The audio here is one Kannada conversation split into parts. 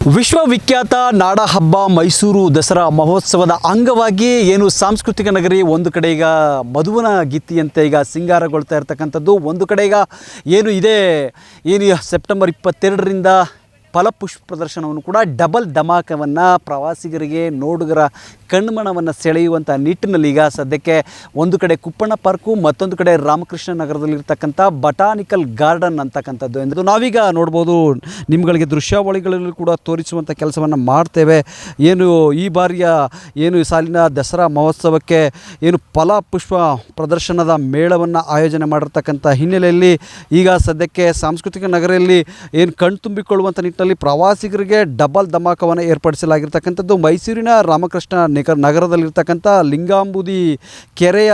ವಿಶ್ವವಿಖ್ಯಾತ ನಾಡಹಬ್ಬ ಮೈಸೂರು ದಸರಾ ಮಹೋತ್ಸವದ ಅಂಗವಾಗಿ ಏನು ಸಾಂಸ್ಕೃತಿಕ ನಗರಿ, ಒಂದು ಕಡೆ ಈಗ ಮಧುವನ ಗೀತಿಯಂತೆ ಈಗ ಸಿಂಗಾರಗೊಳ್ತಾ ಇರ್ತಕ್ಕಂಥದ್ದು, ಒಂದು ಕಡೆ ಈಗ ಏನು ಇದೆ, ಏನು ಸೆಪ್ಟೆಂಬರ್ ಇಪ್ಪತ್ತೆರಡರಿಂದ ಫಲಪುಷ್ಪ ಪ್ರದರ್ಶನವನ್ನು ಕೂಡ ಡಬಲ್ ಧಮಾಕವನ್ನು ಪ್ರವಾಸಿಗರಿಗೆ, ನೋಡುಗರ ಕಣ್ಮಣವನ್ನು ಸೆಳೆಯುವಂಥ ನಿಟ್ಟಿನಲ್ಲಿ ಈಗ ಸದ್ಯಕ್ಕೆ ಒಂದು ಕಡೆ ಕುಪ್ಪಣ್ಣ ಪಾರ್ಕು, ಮತ್ತೊಂದು ಕಡೆ ರಾಮಕೃಷ್ಣ ನಗರದಲ್ಲಿರ್ತಕ್ಕಂಥ ಬಟಾನಿಕಲ್ ಗಾರ್ಡನ್ ಅಂತಕ್ಕಂಥದ್ದು. ಎಂದು ನಾವೀಗ ನೋಡ್ಬೋದು, ನಿಮ್ಗಳಿಗೆ ದೃಶ್ಯಾವಳಿಗಳಲ್ಲಿ ಕೂಡ ತೋರಿಸುವಂಥ ಕೆಲಸವನ್ನು ಮಾಡ್ತೇವೆ. ಏನು ಈ ಬಾರಿಯ ಏನು ಈ ಸಾಲಿನ ದಸರಾ ಮಹೋತ್ಸವಕ್ಕೆ ಏನು ಫಲಪುಷ್ಪ ಪ್ರದರ್ಶನದ ಮೇಳವನ್ನು ಆಯೋಜನೆ ಮಾಡಿರ್ತಕ್ಕಂಥ ಹಿನ್ನೆಲೆಯಲ್ಲಿ ಈಗ ಸದ್ಯಕ್ಕೆ ಸಾಂಸ್ಕೃತಿಕ ನಗರದಲ್ಲಿ ಏನು ಕಣ್ತುಂಬಿಕೊಳ್ಳುವಂಥ ನಿಟ್ಟಿನಲ್ಲಿ ಪ್ರವಾಸಿಗರಿಗೆ ಡಬಲ್ ಧಮಾಕವನ್ನು ಏರ್ಪಡಿಸಲಾಗಿರ್ತಕ್ಕಂಥದ್ದು ಮೈಸೂರಿನ ರಾಮಕೃಷ್ಣ ನಿಗ ನಗರದಲ್ಲಿರ್ತಕ್ಕಂಥ ಲಿಂಗಾಂಬುದಿ ಕೆರೆಯ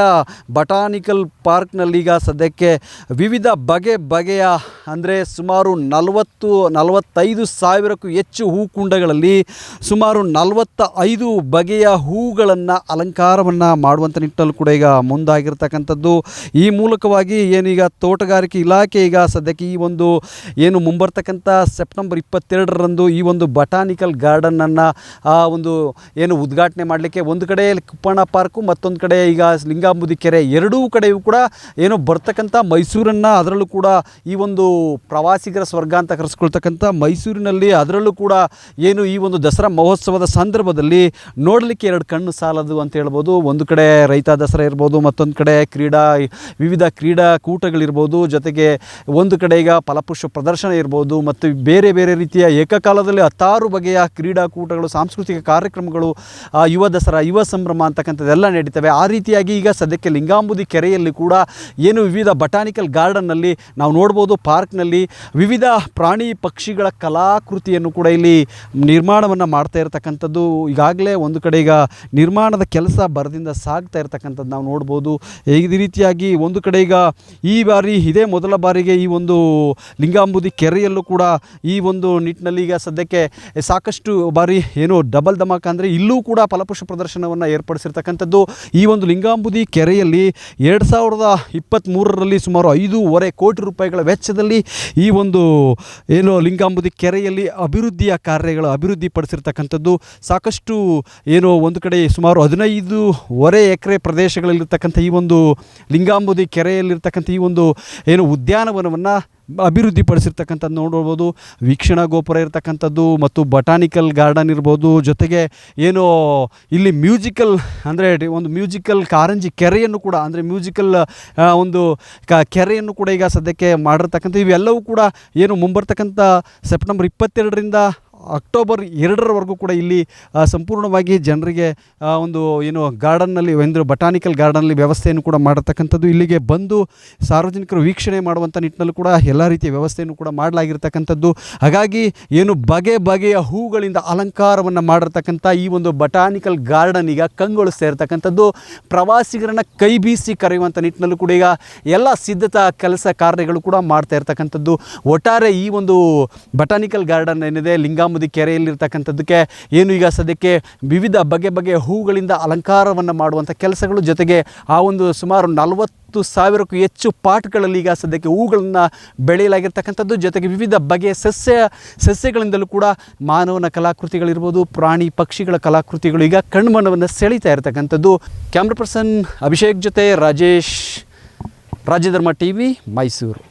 ಬಟಾನಿಕಲ್ ಪಾರ್ಕ್ನಲ್ಲಿ ಈಗ ಸದ್ಯಕ್ಕೆ ವಿವಿಧ ಬಗೆ ಬಗೆಯ ಅಂದರೆ ಸುಮಾರು ನಲವತ್ತು, ನಲವತ್ತೈದು ಸಾವಿರಕ್ಕೂ ಹೆಚ್ಚು ಹೂಕುಂಡಗಳಲ್ಲಿ ಸುಮಾರು ನಲವತ್ತ ಐದು ಬಗೆಯ ಹೂಗಳನ್ನು ಅಲಂಕಾರವನ್ನು ಮಾಡುವಂಥ ನಿಟ್ಟಲ್ಲಿ ಕೂಡ ಈಗ ಮುಂದಾಗಿರ್ತಕ್ಕಂಥದ್ದು. ಈ ಮೂಲಕವಾಗಿ ಏನೀಗ ತೋಟಗಾರಿಕೆ ಇಲಾಖೆ ಈಗ ಸದ್ಯಕ್ಕೆ ಈ ಒಂದು ಏನು ಮುಂಬರ್ತಕ್ಕಂಥ ಸೆಪ್ಟೆಂಬರ್ ಇಪ್ಪತ್ತೆರಡರಂದು ಈ ಒಂದು ಬಟಾನಿಕಲ್ ಗಾರ್ಡನನ್ನು ಒಂದು ಏನು ಉದ್ಘಾಟನೆ ಮಾಡಲಿಕ್ಕೆ ಒಂದು ಕಡೆ ಕುಪ್ಪಣ್ಣ ಪಾರ್ಕು, ಮತ್ತೊಂದು ಕಡೆ ಈಗ ಲಿಂಗಾಂಬುದಿ ಕೆರೆ ಎರಡೂ ಕಡೆಯೂ ಕೂಡ ಏನು ಬರ್ತಕ್ಕಂಥ ಮೈಸೂರನ್ನು ಅದರಲ್ಲೂ ಕೂಡ ಈ ಒಂದು ಪ್ರವಾಸಿಗರ ಸ್ವರ್ಗ ಅಂತ ಕರೆಸ್ಕೊಳ್ತಕ್ಕಂಥ ಮೈಸೂರಿನಲ್ಲಿ ಅದರಲ್ಲೂ ಕೂಡ ಏನು ಈ ಒಂದು ದಸರಾ ಮಹೋತ್ಸವದ ಸಂದರ್ಭದಲ್ಲಿ ನೋಡಲಿಕ್ಕೆ ಎರಡು ಕಣ್ಣು ಸಾಲದು ಅಂತ ಹೇಳ್ಬೋದು. ಒಂದು ಕಡೆ ರೈತ ದಸರಾ ಇರ್ಬೋದು, ಮತ್ತೊಂದು ಕಡೆ ಕ್ರೀಡಾ, ವಿವಿಧ ಕ್ರೀಡಾಕೂಟಗಳಿರ್ಬೋದು, ಜೊತೆಗೆ ಒಂದು ಕಡೆ ಈಗ ಫಲಪುಷ್ಪ ಪ್ರದರ್ಶನ ಇರ್ಬೋದು, ಮತ್ತು ಬೇರೆ ಬೇರೆ ರೀತಿಯ ಏಕಕಾಲದಲ್ಲಿ ಹತ್ತಾರು ಬಗೆಯ ಕ್ರೀಡಾಕೂಟಗಳು, ಸಾಂಸ್ಕೃತಿಕ ಕಾರ್ಯಕ್ರಮಗಳು ಯುವ ದಸರಾ, ಯುವ ಸಂಭ್ರಮ ಅಂತಕ್ಕಂಥದ್ದೆಲ್ಲ ನಡೀತವೆ. ಆ ರೀತಿಯಾಗಿ ಈಗ ಸದ್ಯಕ್ಕೆ ಲಿಂಗಾಂಬುದಿ ಕೆರೆಯಲ್ಲಿ ಕೂಡ ಏನು ವಿವಿಧ ಬಟಾನಿಕಲ್ ಗಾರ್ಡನ್ನಲ್ಲಿ ನಾವು ನೋಡ್ಬೋದು, ಪಾರ್ಕ್ನಲ್ಲಿ ವಿವಿಧ ಪ್ರಾಣಿ ಪಕ್ಷಿಗಳ ಕಲಾಕೃತಿಯನ್ನು ಕೂಡ ಇಲ್ಲಿ ನಿರ್ಮಾಣವನ್ನು ಮಾಡ್ತಾ ಇರತಕ್ಕಂಥದ್ದು. ಈಗಾಗಲೇ ಒಂದು ಕಡೆ ಈಗ ನಿರ್ಮಾಣದ ಕೆಲಸ ಬರದಿಂದ ಸಾಗ್ತಾ ಇರತಕ್ಕಂಥದ್ದು ನಾವು ನೋಡ್ಬೋದು. ಈ ರೀತಿಯಾಗಿ ಒಂದು ಕಡೆ ಈಗ ಈ ಬಾರಿ, ಇದೇ ಮೊದಲ ಬಾರಿಗೆ ಈ ಒಂದು ಲಿಂಗಾಂಬುದಿ ಕೆರೆಯಲ್ಲೂ ಕೂಡ ಈ ಒಂದು ನಿಟ್ಟಿನಲ್ಲಿ ಈಗ ಸದ್ಯಕ್ಕೆ ಸಾಕಷ್ಟು ಬಾರಿ ಏನು ಡಬಲ್ ಧಮಾಕ ಅಂದರೆ ಇಲ್ಲೂ ಕೂಡ ಫಲಪುಷ್ಪ ಪ್ರದರ್ಶನವನ್ನು ಏರ್ಪಡಿಸಿರ್ತಕ್ಕಂಥದ್ದು ಈ ಒಂದು ಲಿಂಗಾಂಬುದಿ ಕೆರೆಯಲ್ಲಿ ಎರಡು ಸಾವಿರದ ಇಪ್ಪತ್ತ್ಮೂರರಲ್ಲಿ ಸುಮಾರು ಐದೂವರೆ ಕೋಟಿ ರೂಪಾಯಿಗಳ ವೆಚ್ಚದಲ್ಲಿ ಈ ಒಂದು ಏನು ಲಿಂಗಾಂಬುದಿ ಕೆರೆಯಲ್ಲಿ ಅಭಿವೃದ್ಧಿಯ ಕಾರ್ಯಗಳು ಅಭಿವೃದ್ಧಿ ಪಡಿಸಿರ್ತಕ್ಕಂಥದ್ದು ಸಾಕಷ್ಟು ಏನು ಒಂದು ಕಡೆ ಸುಮಾರು ಹದಿನೈದುವರೆ ಎಕರೆ ಪ್ರದೇಶಗಳಲ್ಲಿರ್ತಕ್ಕಂಥ ಈ ಒಂದು ಲಿಂಗಾಂಬುದಿ ಕೆರೆಯಲ್ಲಿರ್ತಕ್ಕಂಥ ಈ ಒಂದು ಏನು ಉದ್ಯಾನವನವನ್ನು ಅಭಿವೃದ್ಧಿಪಡಿಸಿರ್ತಕ್ಕಂಥದ್ದು ನೋಡ್ಬೋದು, ವೀಕ್ಷಣಾ ಗೋಪುರ ಇರ್ತಕ್ಕಂಥದ್ದು ಮತ್ತು ಬಟಾನಿಕಲ್ ಗಾರ್ಡನ್ ಇರ್ಬೋದು, ಜೊತೆಗೆ ಏನು ಇಲ್ಲಿ ಮ್ಯೂಸಿಕಲ್ ಅಂದರೆ ಒಂದು ಮ್ಯೂಸಿಕಲ್ ಕಾರಂಜಿ ಕೆರೆಯನ್ನು ಕೂಡ ಅಂದರೆ ಮ್ಯೂಸಿಕಲ್ ಒಂದು ಕ ಕೆರೆಯನ್ನು ಕೂಡ ಈಗ ಸದ್ಯಕ್ಕೆ ಮಾಡಿರ್ತಕ್ಕಂಥ ಇವೆಲ್ಲವೂ ಕೂಡ ಏನು ಮುಂಬರ್ತಕ್ಕಂಥ ಸೆಪ್ಟೆಂಬರ್ ಇಪ್ಪತ್ತೆರಡರಿಂದ ಅಕ್ಟೋಬರ್ ಎರಡರವರೆಗೂ ಕೂಡ ಇಲ್ಲಿ ಸಂಪೂರ್ಣವಾಗಿ ಜನರಿಗೆ ಒಂದು, ಏನು, ಗಾರ್ಡನ್ನಲ್ಲಿ, ಒಂದು ಬಟಾನಿಕಲ್ ಗಾರ್ಡನ್ನಲ್ಲಿ ವ್ಯವಸ್ಥೆಯನ್ನು ಕೂಡ ಮಾಡಿರ್ತಕ್ಕಂಥದ್ದು ಇಲ್ಲಿಗೆ ಬಂದು ಸಾರ್ವಜನಿಕರು ವೀಕ್ಷಣೆ ಮಾಡುವಂಥ ನಿಟ್ಟಿನಲ್ಲೂ ಕೂಡ ಎಲ್ಲ ರೀತಿಯ ವ್ಯವಸ್ಥೆಯನ್ನು ಕೂಡ ಮಾಡಲಾಗಿರ್ತಕ್ಕಂಥದ್ದು. ಹಾಗಾಗಿ ಏನು ಬಗೆ ಬಗೆಯ ಹೂಗಳಿಂದ ಅಲಂಕಾರವನ್ನು ಮಾಡಿರ್ತಕ್ಕಂಥ ಈ ಒಂದು ಬಟಾನಿಕಲ್ ಗಾರ್ಡನ್ ಈಗ ಕಂಗೊಳಿಸ್ತಾ ಇರತಕ್ಕಂಥದ್ದು. ಪ್ರವಾಸಿಗರನ್ನು ಕೈ ಬೀಸಿ ಕರೆಯುವಂಥ ನಿಟ್ಟಿನಲ್ಲೂ ಕೂಡ ಈಗ ಎಲ್ಲ ಸಿದ್ಧತಾ ಕೆಲಸ ಕಾರ್ಯಗಳು ಕೂಡ ಮಾಡ್ತಾ ಇರ್ತಕ್ಕಂಥದ್ದು. ಒಟ್ಟಾರೆ ಈ ಒಂದು ಬಟಾನಿಕಲ್ ಗಾರ್ಡನ್ ಏನಿದೆ ಲಿಂಗಾಂಬುದಿ ಕೆರೆಯಲ್ಲಿರ್ತಕ್ಕಂಥದ್ದಕ್ಕೆ ಏನು ಈಗ ಸದ್ಯಕ್ಕೆ ವಿವಿಧ ಬಗೆ ಬಗೆಯ ಹೂಗಳಿಂದ ಅಲಂಕಾರವನ್ನು ಮಾಡುವಂಥ ಕೆಲಸಗಳು ಜೊತೆಗೆ ಆ ಒಂದು ಸುಮಾರು ನಲವತ್ತು ಸಾವಿರಕ್ಕೂ ಹೆಚ್ಚು ಪಾಟ್ಗಳಲ್ಲಿ ಈಗ ಸದ್ಯಕ್ಕೆ ಹೂಗಳನ್ನು ಬೆಳೆಯಲಾಗಿರ್ತಕ್ಕಂಥದ್ದು. ಜೊತೆಗೆ ವಿವಿಧ ಬಗೆಯ ಸಸ್ಯ, ಸಸ್ಯಗಳಿಂದಲೂ ಕೂಡ ಮಾನವನ ಕಲಾಕೃತಿಗಳಿರ್ಬೋದು, ಪ್ರಾಣಿ ಪಕ್ಷಿಗಳ ಕಲಾಕೃತಿಗಳು ಈಗ ಕಣ್ಮನವನ್ನು ಸೆಳೀತಾ ಇರತಕ್ಕಂಥದ್ದು. ಕ್ಯಾಮ್ರಾ ಪರ್ಸನ್ ಅಭಿಷೇಕ್ ಜೊತೆ ರಾಜೇಶ್, ರಾಜ್ಯಧರ್ಮ ಟಿ ವಿ ಮೈಸೂರು.